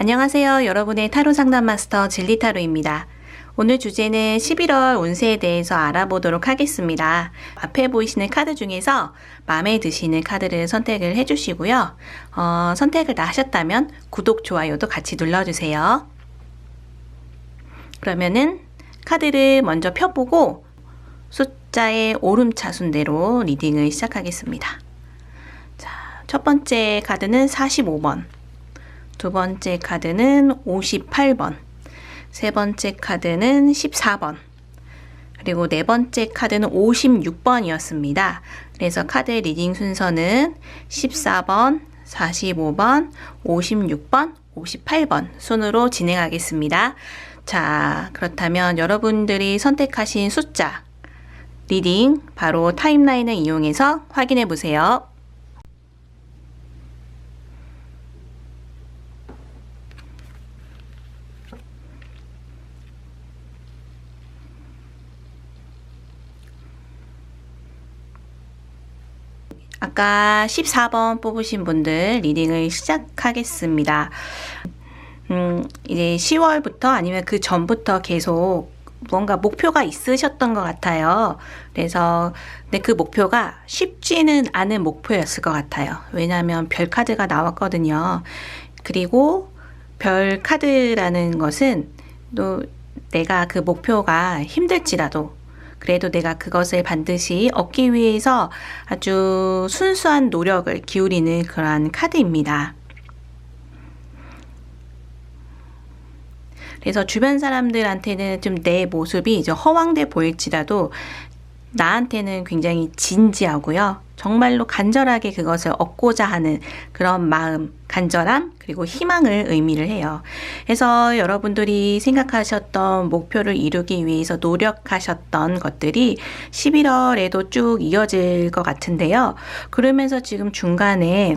안녕하세요. 여러분의 타로 상담 마스터 진리타로입니다. 오늘 주제는 11월 운세에 대해서 알아보도록 하겠습니다. 앞에 보이시는 카드 중에서 마음에 드시는 카드를 선택을 해주시고요. 어, 선택을 다 하셨다면 구독, 좋아요도 같이 눌러주세요. 그러면은 카드를 먼저 펴보고 숫자의 오름차 순대로 리딩을 시작하겠습니다. 자, 첫 번째 카드는 45번. 두 번째 카드는 58번. 세 번째 카드는 14번. 그리고 네 번째 카드는 56번이었습니다. 그래서 카드 리딩 순서는 14번, 45번, 56번, 58번 순으로 진행하겠습니다. 자, 그렇다면 여러분들이 선택하신 숫자 리딩 바로 타임라인을 이용해서 확인해 보세요. 아까 14번 뽑으신 분들 리딩을 시작하겠습니다. 음, 이제 10월부터 아니면 그 전부터 계속 뭔가 목표가 있으셨던 것 같아요. 그래서 근데 그 목표가 쉽지는 않은 목표였을 것 같아요. 왜냐하면 별 카드가 나왔거든요. 그리고 별 카드라는 것은 또 내가 그 목표가 힘들지라도 그래도 내가 그것을 반드시 얻기 위해서 아주 순수한 노력을 기울이는 그러한 카드입니다. 그래서 주변 사람들한테는 좀 내 모습이 이제 허황돼 보일지라도 나한테는 굉장히 진지하고요. 정말로 간절하게 그것을 얻고자 하는 그런 마음, 간절함, 그리고 희망을 의미를 해요. 그래서 여러분들이 생각하셨던 목표를 이루기 위해서 노력하셨던 것들이 11월에도 쭉 이어질 것 같은데요. 그러면서 지금 중간에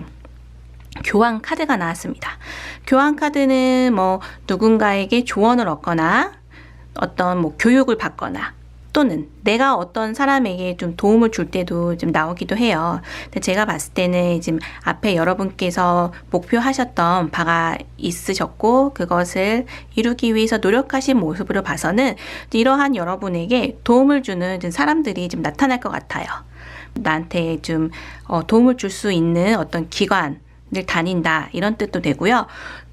교환 카드가 나왔습니다. 교환 카드는 뭐 누군가에게 조언을 얻거나 어떤 뭐 교육을 받거나 또는 내가 어떤 사람에게 좀 도움을 줄 때도 좀 나오기도 해요. 근데 제가 봤을 때는 지금 앞에 여러분께서 목표하셨던 바가 있으셨고 그것을 이루기 위해서 노력하신 모습으로 봐서는 이러한 여러분에게 도움을 주는 사람들이 좀 나타날 것 같아요. 나한테 좀 어, 도움을 줄 수 있는 어떤 기관 을 다닌다 이런 뜻도 되고요.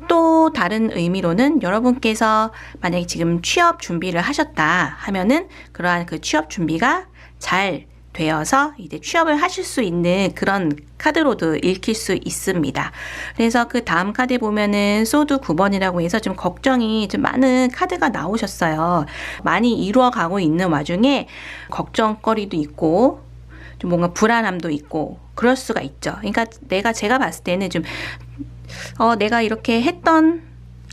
또 다른 의미로는 여러분께서 만약에 지금 취업 준비를 하셨다 하면은 그러한 그 취업 준비가 잘 되어서 이제 취업을 하실 수 있는 그런 카드로도 읽힐 수 있습니다. 그래서 그 다음 카드 보면은 소드 9번이라고 해서 좀 걱정이 좀 많은 카드가 나오셨어요. 많이 이루어 가고 있는 와중에 걱정거리도 있고 좀 뭔가 불안함도 있고 그럴 수가 있죠. 그러니까 내가 제가 봤을 때는 좀 어, 내가 이렇게 했던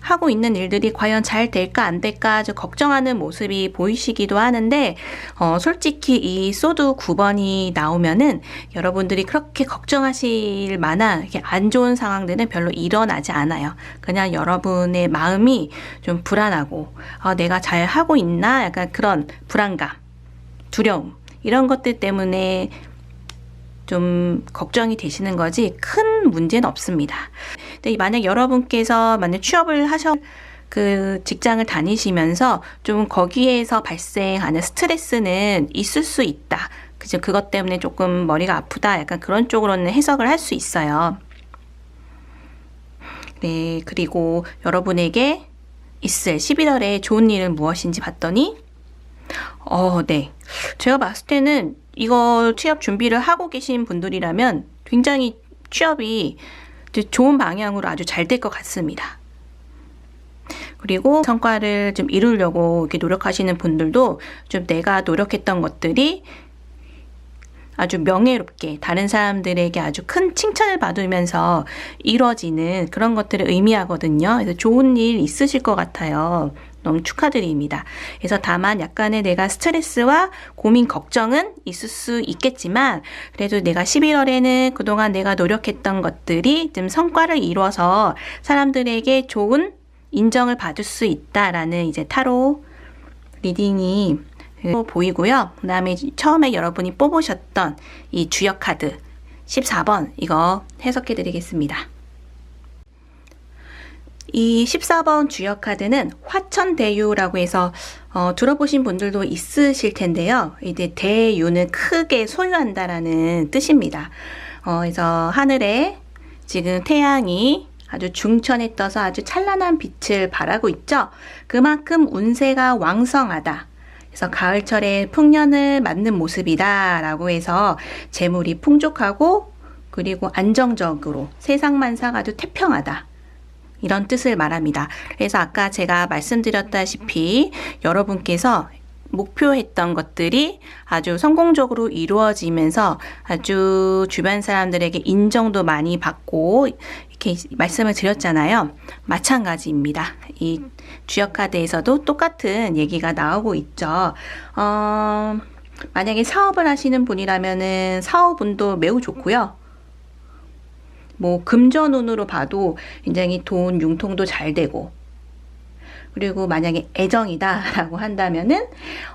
하고 있는 일들이 과연 잘 될까 안 될까 좀 걱정하는 모습이 보이시기도 하는데 어, 솔직히 이 소드 9번이 나오면은 여러분들이 그렇게 걱정하실 만한 이렇게 안 좋은 상황들은 별로 일어나지 않아요. 그냥 여러분의 마음이 좀 불안하고 어, 내가 잘 하고 있나 약간 그런 불안감, 두려움 이런 것들 때문에 좀 걱정이 되시는 거지 큰 문제는 없습니다. 근데 만약 여러분께서 만약 취업을 하셔 그 직장을 다니시면서 좀 거기에서 발생하는 스트레스는 있을 수 있다. 그죠? 그것 때문에 조금 머리가 아프다. 약간 그런 쪽으로는 해석을 할 수 있어요. 네, 그리고 여러분에게 있을 11월에 좋은 일은 무엇인지 봤더니 어, 네. 제가 봤을 때는 이거 취업 준비를 하고 계신 분들이라면 굉장히 취업이 좋은 방향으로 아주 잘 될 것 같습니다. 그리고 성과를 좀 이루려고 이렇게 노력하시는 분들도 좀 내가 노력했던 것들이 아주 명예롭게 다른 사람들에게 아주 큰 칭찬을 받으면서 이루어지는 그런 것들을 의미하거든요. 그래서 좋은 일 있으실 것 같아요. 너무 축하드립니다. 그래서 다만 약간의 내가 스트레스와 고민, 걱정은 있을 수 있겠지만 그래도 내가 11월에는 그동안 내가 노력했던 것들이 좀 성과를 이루어서 사람들에게 좋은 인정을 받을 수 있다라는 이제 타로 리딩이 보이고요. 그 다음에 처음에 여러분이 뽑으셨던 이 주역 카드 14번 이거 해석해 드리겠습니다. 이 14번 주역 카드는 화천대유라고 해서 어, 들어보신 분들도 있으실 텐데요. 이제 대유는 크게 소유한다라는 뜻입니다. 어, 그래서 하늘에 지금 태양이 아주 중천에 떠서 아주 찬란한 빛을 발하고 있죠. 그만큼 운세가 왕성하다. 그래서 가을철에 풍년을 맞는 모습이다 라고 해서 재물이 풍족하고 그리고 안정적으로 세상만사가 아주 태평하다. 이런 뜻을 말합니다. 그래서 아까 제가 말씀드렸다시피 여러분께서 목표했던 것들이 아주 성공적으로 이루어지면서 아주 주변 사람들에게 인정도 많이 받고 이렇게 말씀을 드렸잖아요. 마찬가지입니다. 이 주역 카드에서도 똑같은 얘기가 나오고 있죠. 어, 만약에 사업을 하시는 분이라면은 사업운도 매우 좋고요. 뭐 금전운으로 봐도 굉장히 돈 융통도 잘 되고 그리고 만약에 애정이다라고 한다면은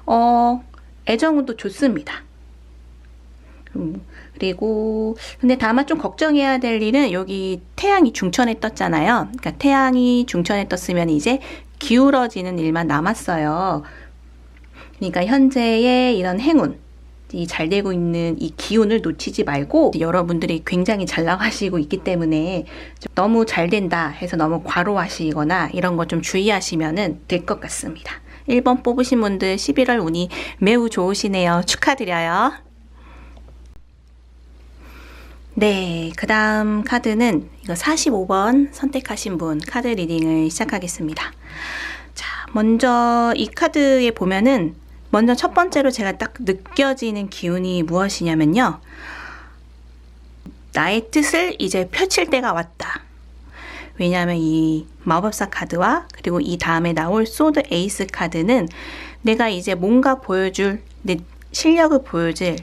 어 애정운도 좋습니다. 음, 그리고 근데 다만 좀 걱정해야 될 일은 여기 태양이 중천에 떴잖아요. 그러니까 태양이 중천에 떴으면 이제 기울어지는 일만 남았어요. 그러니까 현재의 이런 행운 이 잘 되고 있는 이 기운을 놓치지 말고 여러분들이 굉장히 잘 나가시고 있기 때문에 너무 잘 된다 해서 너무 과로하시거나 이런 거 좀 주의하시면 될 것 같습니다. 1번 뽑으신 분들 11월 운이 매우 좋으시네요. 축하드려요. 네, 그 다음 카드는 이거 45번 선택하신 분 카드 리딩을 시작하겠습니다. 자, 먼저 이 카드에 보면은 먼저 첫 번째로 제가 딱 느껴지는 기운이 무엇이냐면요. 나의 뜻을 이제 펼칠 때가 왔다. 왜냐하면 이 마법사 카드와 그리고 이 다음에 나올 소드 에이스 카드는 내가 이제 뭔가 보여줄 내 실력을 보여줄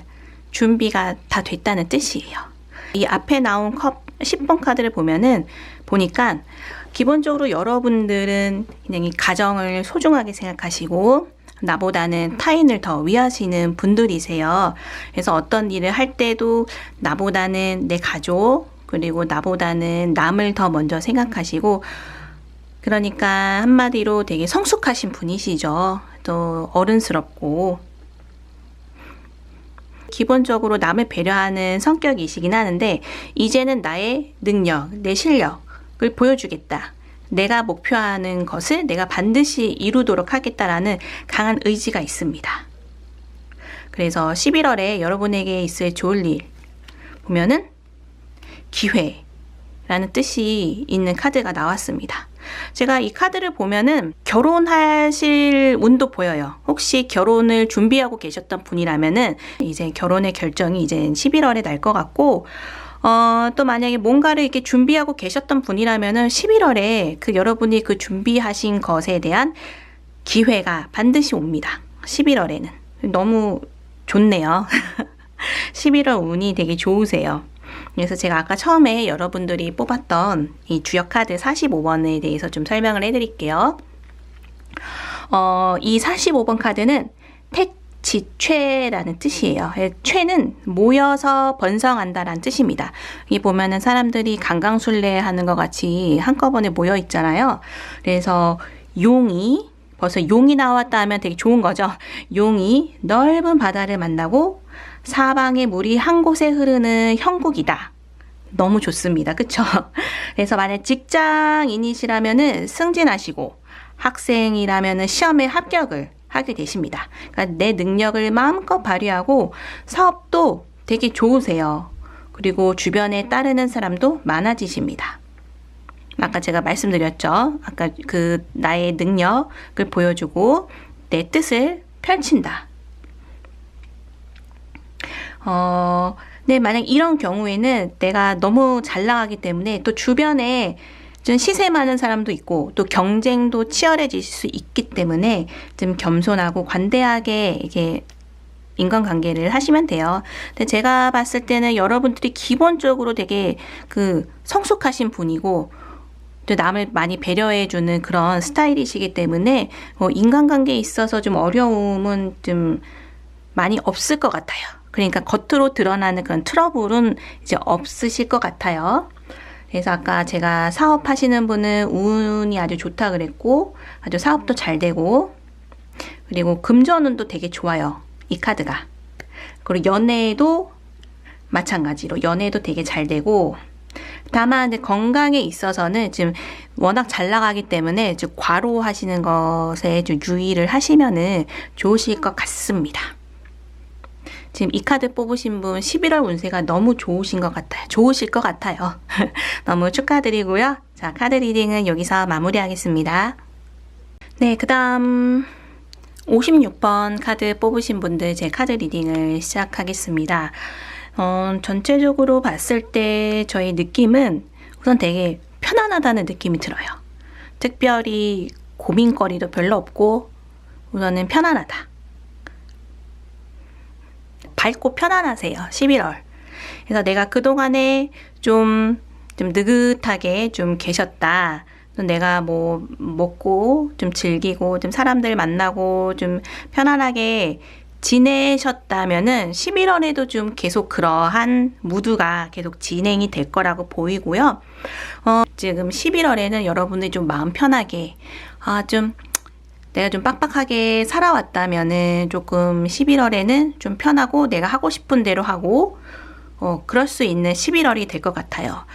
준비가 다 됐다는 뜻이에요. 이 앞에 나온 컵 10번 카드를 보면은 보니까 기본적으로 여러분들은 그냥 이 가정을 소중하게 생각하시고 나보다는 타인을 더 위하시는 분들이세요. 그래서 어떤 일을 할 때도 나보다는 내 가족, 그리고 나보다는 남을 더 먼저 생각하시고, 그러니까 한마디로 되게 성숙하신 분이시죠. 또 어른스럽고. 기본적으로 남을 배려하는 성격이시긴 하는데, 이제는 나의 능력, 내 실력을 보여주겠다. 내가 목표하는 것을 내가 반드시 이루도록 하겠다라는 강한 의지가 있습니다. 그래서 11월에 여러분에게 있을 좋을 일 보면은 기회라는 뜻이 있는 카드가 나왔습니다. 제가 이 카드를 보면은 결혼하실 운도 보여요. 혹시 결혼을 준비하고 계셨던 분이라면은 이제 결혼의 결정이 이제 11월에 날 것 같고 어, 또 만약에 뭔가를 이렇게 준비하고 계셨던 분이라면은 11월에 그 여러분이 그 준비하신 것에 대한 기회가 반드시 옵니다. 11월에는. 너무 좋네요. 11월 운이 되게 좋으세요. 그래서 제가 아까 처음에 여러분들이 뽑았던 이 주역 카드 45번에 대해서 좀 설명을 해드릴게요. 어, 이 45번 카드는 택 지최라는 뜻이에요. 예, 최는 모여서 번성한다라는 뜻입니다. 이 보면은 사람들이 강강술래 하는 것 같이 한꺼번에 모여 있잖아요. 그래서 용이 벌써 용이 나왔다 하면 되게 좋은 거죠. 용이 넓은 바다를 만나고 사방의 물이 한 곳에 흐르는 형국이다. 너무 좋습니다. 그쵸? 그래서 만약 직장인이시라면은 승진하시고 학생이라면은 시험에 합격을 하게 되십니다. 그러니까 내 능력을 마음껏 발휘하고 사업도 되게 좋으세요. 그리고 주변에 따르는 사람도 많아지십니다. 아까 제가 말씀드렸죠. 아까 그 나의 능력을 보여주고 내 뜻을 펼친다. 어, 네, 만약 이런 경우에는 내가 너무 잘 나가기 때문에 또 주변에 좀 시세 많은 사람도 있고 또 경쟁도 치열해질 수 있기 때문에 좀 겸손하고 관대하게 이게 인간관계를 하시면 돼요. 근데 제가 봤을 때는 여러분들이 기본적으로 되게 그 성숙하신 분이고 또 남을 많이 배려해주는 그런 스타일이시기 때문에 뭐 인간관계에 있어서 좀 어려움은 좀 많이 없을 것 같아요. 그러니까 겉으로 드러나는 그런 트러블은 이제 없으실 것 같아요. 그래서 아까 제가 사업하시는 분은 운이 아주 좋다 그랬고 아주 사업도 잘 되고 그리고 금전운도 되게 좋아요. 이 카드가. 그리고 연애도 마찬가지로 연애도 되게 잘 되고 다만 이제 건강에 있어서는 지금 워낙 잘 나가기 때문에 좀 과로 하시는 것에 좀 유의를 하시면은 좋으실 것 같습니다. 지금 이 카드 뽑으신 분 11월 운세가 너무 좋으신 것 같아요. 좋으실 것 같아요. 너무 축하드리고요. 자, 카드 리딩은 여기서 마무리하겠습니다. 네, 그 다음 56번 카드 뽑으신 분들 제 카드 리딩을 시작하겠습니다. 어, 전체적으로 봤을 때 저희 느낌은 우선 되게 편안하다는 느낌이 들어요. 특별히 고민거리도 별로 없고 우선은 편안하다. 밝고 편안하세요. 11월. 그래서 내가 그동안에 좀, 좀 느긋하게 좀 계셨다. 또 내가 뭐 먹고 좀 즐기고 좀 사람들 만나고 좀 편안하게 지내셨다면은 11월에도 좀 계속 그러한 무드가 계속 진행이 될 거라고 보이고요. 어, 지금 11월에는 여러분들이 좀 마음 편하게, 아, 좀, 내가 좀 빡빡하게 살아왔다면은 조금 11월에는 좀 편하고 내가 하고 싶은 대로 하고, 어, 그럴 수 있는 11월이 될 것 같아요.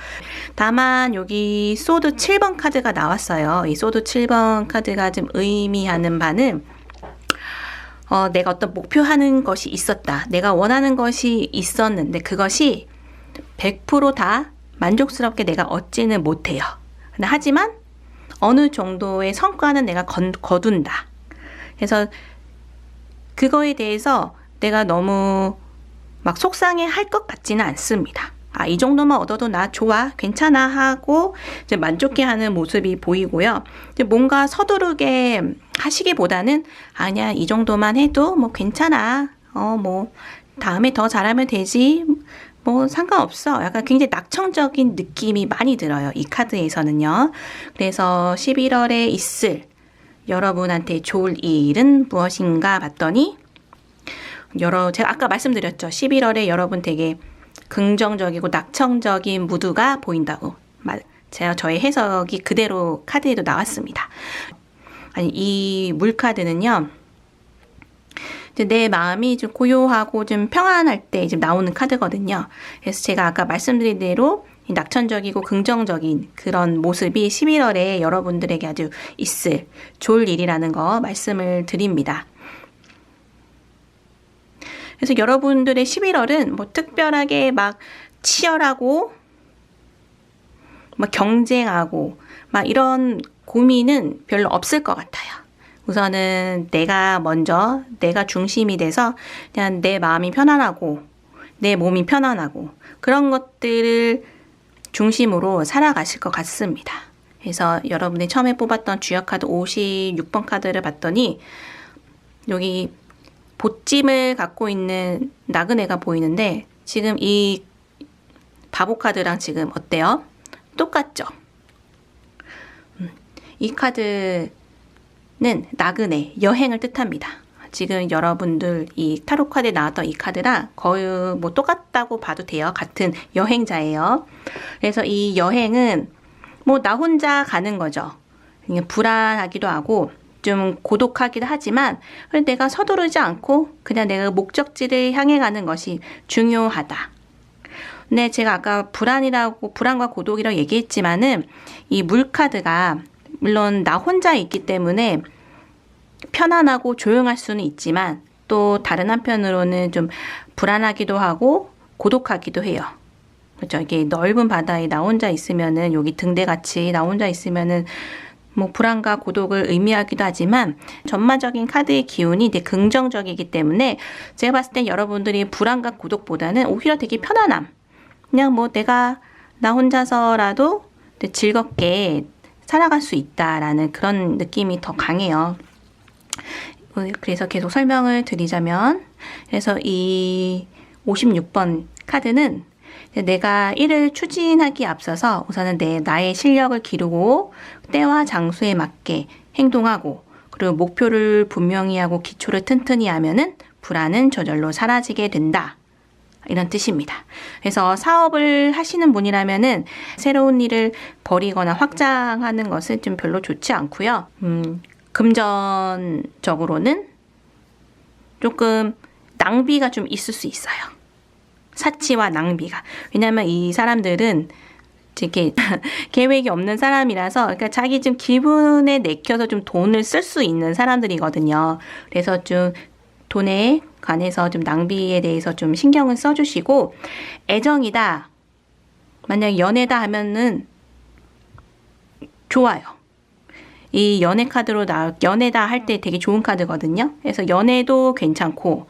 다만 여기 소드 7번 카드가 나왔어요. 이 소드 7번 카드가 좀 의미하는 바는 어, 내가 어떤 목표하는 것이 있었다. 내가 원하는 것이 있었는데 그것이 100%다 만족스럽게 내가 얻지는 못해요. 하지만 어느 정도의 성과는 내가 건, 거둔다. 그래서 그거에 대해서 내가 너무 막 속상해 할 것 같지는 않습니다. 아, 이 정도만 얻어도 나 좋아, 괜찮아 하고 이제 만족해 하는 모습이 보이고요. 이제 뭔가 서두르게 하시기보다는 아니야, 이 정도만 해도 뭐 괜찮아. 어, 뭐 다음에 더 잘하면 되지. 뭐 상관없어. 약간 굉장히 낙천적인 느낌이 많이 들어요. 이 카드에서는요. 그래서 11월에 있을 여러분한테 좋을 일은 무엇인가 봤더니 여러 제가 아까 말씀드렸죠. 11월에 여러분 되게 긍정적이고 낙천적인 무드가 보인다고. 제가 저의 해석이 그대로 카드에도 나왔습니다. 아니, 이 물카드는요. 내 마음이 좀 고요하고 좀 평안할 때 이제 나오는 카드거든요. 그래서 제가 아까 말씀드린 대로 낙천적이고 긍정적인 그런 모습이 11월에 여러분들에게 아주 있을 좋을 일이라는 거 말씀을 드립니다. 그래서 여러분들의 11월은 뭐 특별하게 막 치열하고 막 경쟁하고 막 이런 고민은 별로 없을 것 같아요. 우선은 내가 먼저 내가 중심이 돼서 그냥 내 마음이 편안하고 내 몸이 편안하고 그런 것들을 중심으로 살아가실 것 같습니다. 그래서 여러분이 처음에 뽑았던 주역 카드 56번 카드를 봤더니 여기 보찜을 갖고 있는 나그네가 보이는데 지금 이 바보 카드랑 지금 어때요? 똑같죠? 음, 이 카드 는 나그네, 여행을 뜻합니다. 지금 여러분들 이 타로 카드에 나왔던 이 카드랑 거의 뭐 똑같다고 봐도 돼요. 같은 여행자예요. 그래서 이 여행은 뭐 나 혼자 가는 거죠. 불안하기도 하고 좀 고독하기도 하지만 내가 서두르지 않고 그냥 내가 목적지를 향해 가는 것이 중요하다. 근데 제가 아까 불안이라고 불안과 고독이라고 얘기했지만은 이 물카드가 물론 나 혼자 있기 때문에 편안하고 조용할 수는 있지만 또 다른 한편으로는 좀 불안하기도 하고 고독하기도 해요. 그렇죠. 이게 넓은 바다에 나 혼자 있으면은 여기 등대 같이 나 혼자 있으면은 뭐 불안과 고독을 의미하기도 하지만 전반적인 카드의 기운이 되게 긍정적이기 때문에 제가 봤을 때 여러분들이 불안과 고독보다는 오히려 되게 편안함. 그냥 뭐 내가 나 혼자서라도 즐겁게 살아갈 수 있다라는 그런 느낌이 더 강해요. 그래서 계속 설명을 드리자면, 그래서 이 56번 카드는 내가 일을 추진하기 앞서서 우선은 내 나의 실력을 기르고 때와 장소에 맞게 행동하고 그리고 목표를 분명히 하고 기초를 튼튼히 하면은 불안은 저절로 사라지게 된다. 이런 뜻입니다. 그래서 사업을 하시는 분이라면은 새로운 일을 벌이거나 확장하는 것은 좀 별로 좋지 않고요. 음, 금전적으로는 조금 낭비가 좀 있을 수 있어요. 사치와 낭비가. 왜냐하면 이 사람들은 이렇게 계획이 없는 사람이라서 그러니까 자기 좀 기분에 내켜서 좀 돈을 쓸 수 있는 사람들이거든요. 그래서 좀 돈에 관해서 좀 낭비에 대해서 좀 신경을 써주시고 애정이다. 만약 연애다 하면은 좋아요. 이 연애 카드로 나 연애다 할 때 되게 좋은 카드거든요. 그래서 연애도 괜찮고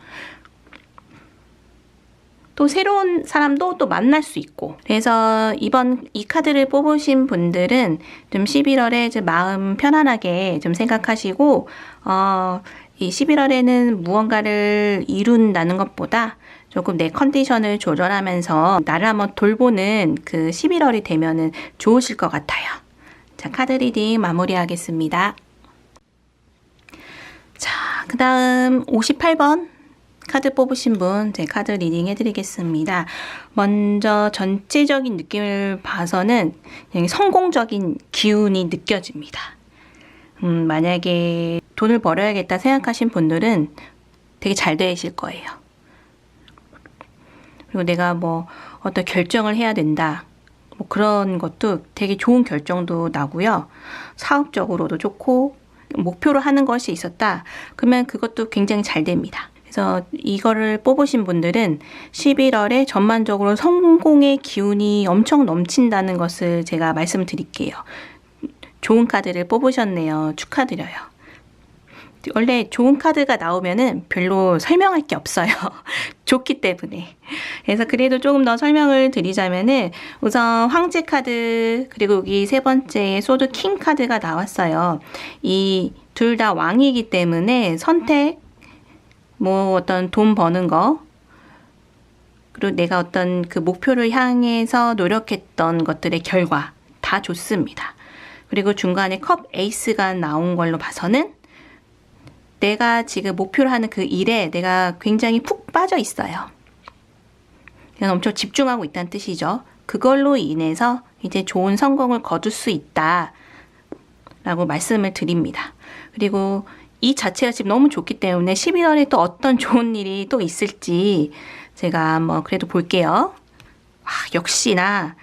또 새로운 사람도 또 만날 수 있고. 그래서 이번 이 카드를 뽑으신 분들은 좀 11월에 좀 마음 편안하게 좀 생각하시고, 어, 이 11월에는 무언가를 이룬다는 것보다 조금 내 컨디션을 조절하면서 나를 한번 돌보는 그 11월이 되면은 좋으실 것 같아요. 자, 카드 리딩 마무리하겠습니다. 자, 그 다음 58번 카드 뽑으신 분, 제 카드 리딩 해드리겠습니다. 먼저 전체적인 느낌을 봐서는 성공적인 기운이 느껴집니다. 음, 만약에 돈을 벌어야겠다 생각하신 분들은 되게 잘 되실 거예요. 그리고 내가 뭐 어떤 결정을 해야 된다. 뭐 그런 것도 되게 좋은 결정도 나고요. 사업적으로도 좋고 목표로 하는 것이 있었다. 그러면 그것도 굉장히 잘 됩니다. 그래서 이거를 뽑으신 분들은 11월에 전반적으로 성공의 기운이 엄청 넘친다는 것을 제가 말씀드릴게요. 좋은 카드를 뽑으셨네요. 축하드려요. 원래 좋은 카드가 나오면은 별로 설명할 게 없어요. 좋기 때문에. 그래서 그래도 조금 더 설명을 드리자면은 우선 황제 카드 그리고 여기 세 번째 소드 킹 카드가 나왔어요. 이 둘 다 왕이기 때문에 선택 뭐 어떤 돈 버는 거 그리고 내가 어떤 그 목표를 향해서 노력했던 것들의 결과 다 좋습니다. 그리고 중간에 컵 에이스가 나온 걸로 봐서는 내가 지금 목표로 하는 그 일에 내가 굉장히 푹 빠져 있어요. 그냥 엄청 집중하고 있다는 뜻이죠. 그걸로 인해서 이제 좋은 성공을 거둘 수 있다. 라고 말씀을 드립니다. 그리고 이 자체가 지금 너무 좋기 때문에 11월에 또 어떤 좋은 일이 또 있을지 제가 뭐 그래도 볼게요. 아, 역시나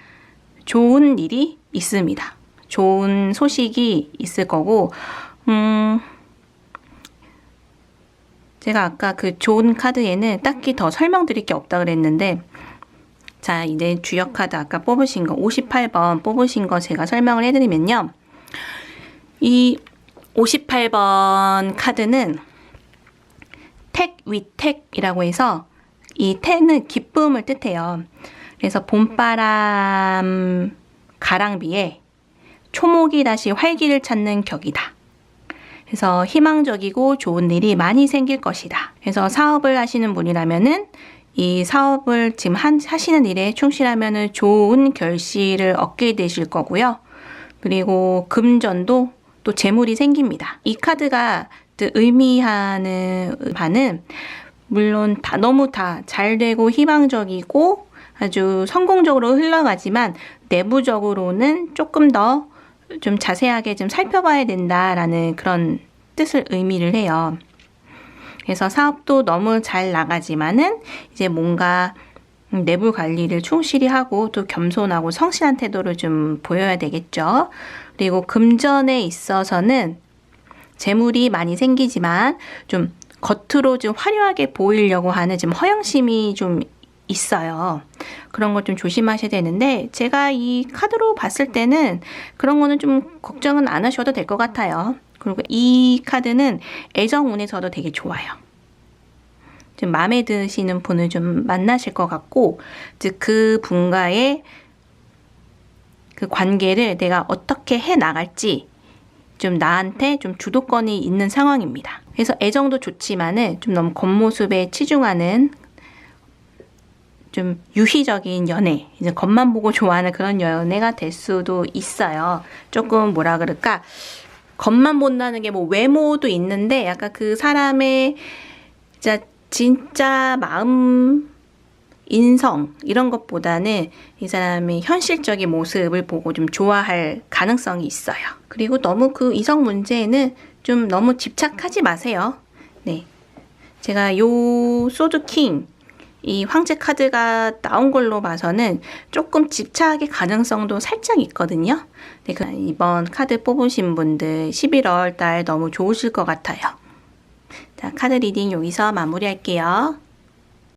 좋은 일이 있습니다. 좋은 소식이 있을 거고, 음, 제가 아까 그 좋은 카드에는 딱히 더 설명드릴 게 없다 그랬는데, 자, 이제 주역 카드 아까 뽑으신 거, 58번 뽑으신 거 제가 설명을 해드리면요. 이 58번 카드는 택 위택이라고 해서 이 택은 기쁨을 뜻해요. 그래서 봄바람 가랑비에 초목이 다시 활기를 찾는 격이다. 그래서 희망적이고 좋은 일이 많이 생길 것이다. 그래서 사업을 하시는 분이라면은 이 사업을 지금 한, 하시는 일에 충실하면은 좋은 결실을 얻게 되실 거고요. 그리고 금전도 또 재물이 생깁니다. 이 카드가 의미하는 바는 물론 다 너무 다 잘 되고 희망적이고 아주 성공적으로 흘러가지만 내부적으로는 조금 더 좀 자세하게 좀 살펴봐야 된다라는 그런 뜻을 의미를 해요. 그래서 사업도 너무 잘 나가지만은 이제 뭔가 내부 관리를 충실히 하고 또 겸손하고 성실한 태도를 좀 보여야 되겠죠. 그리고 금전에 있어서는 재물이 많이 생기지만 좀 겉으로 좀 화려하게 보이려고 하는 좀 허영심이 좀 있어요. 그런 걸좀 조심하셔야 되는데 제가 이 카드로 봤을 때는 그런 거는 좀 걱정은 안 하셔도 될 것 같아요. 그리고 이 카드는 애정운에서도 되게 좋아요. 좀 마음에 드시는 분을 좀 만나실 것 같고, 즉그 분과의 그 관계를 내가 어떻게 해 나갈지 좀 나한테 좀 주도권이 있는 상황입니다. 그래서 애정도 좋지만은 좀 너무 겉모습에 치중하는 좀 유희적인 연애, 이제 겉만 보고 좋아하는 그런 연애가 될 수도 있어요. 조금 뭐라 그럴까, 겉만 본다는 게 뭐 외모도 있는데 약간 그 사람의 진짜, 진짜 마음이 인성 이런 것보다는 이 사람의 현실적인 모습을 보고 좀 좋아할 가능성이 있어요. 그리고 너무 그 이성 문제에는 좀 너무 집착하지 마세요. 네. 제가 요 소드 킹, 이 황제 카드가 나온 걸로 봐서는 조금 집착의 가능성도 살짝 있거든요. 네, 그 이번 카드 뽑으신 분들 11월 달 너무 좋으실 것 같아요. 자, 카드 리딩 여기서 마무리할게요.